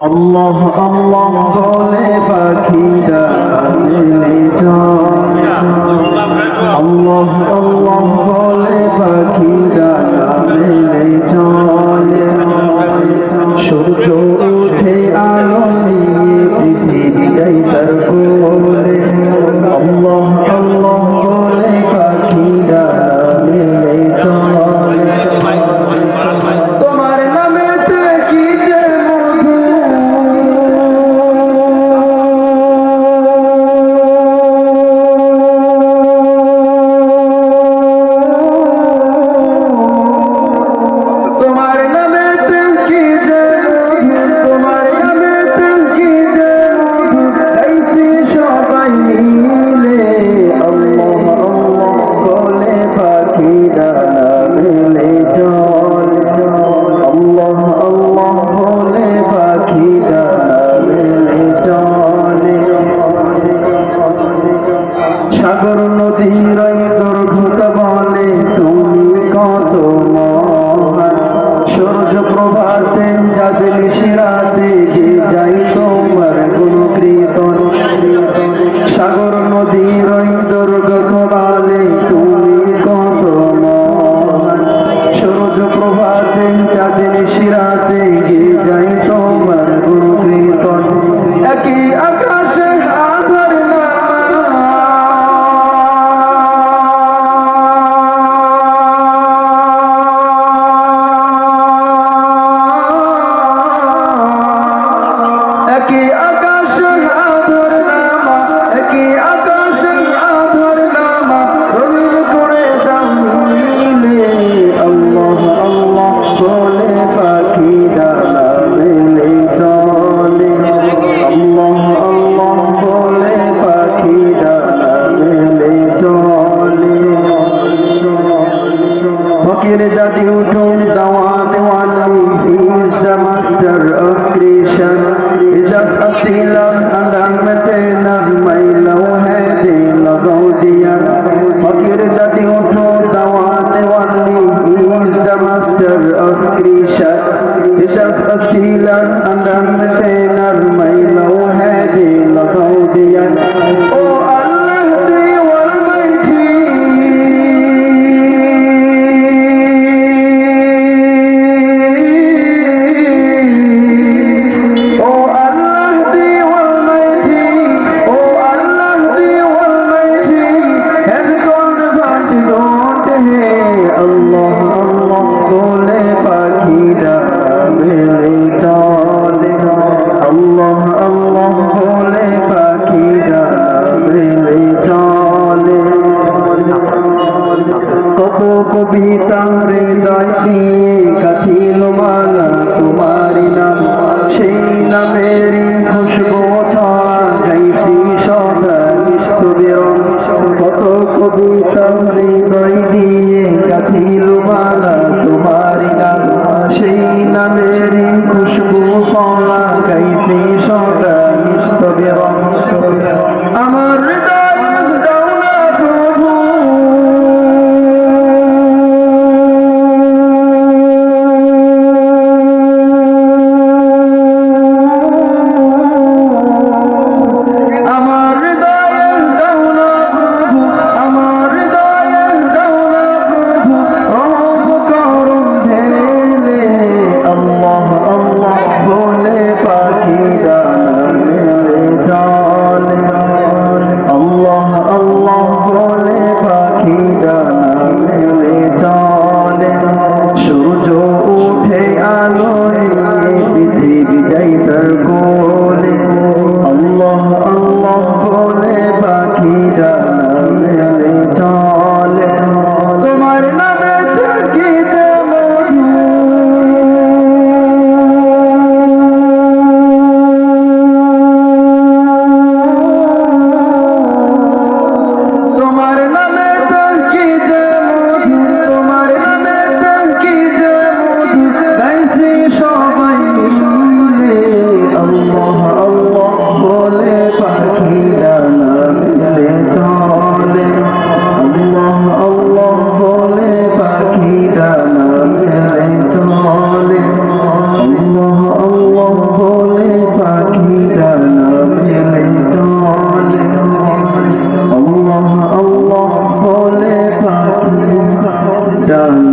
আল্লাহ আল্লাহ বলে পাখিরা আল্লাহ আল্লাহ বলে পাখিরা সূর্য উঠে আলো নিয়ে পৃথিবী তার শিরাতে master of creation. It has a stealer and entertainer, my কত কবিতা হৃদয় দিয়ে কাঠিল মালা তোমারি নাম। সেই নামের খুশবু আল্লাহ বলে done.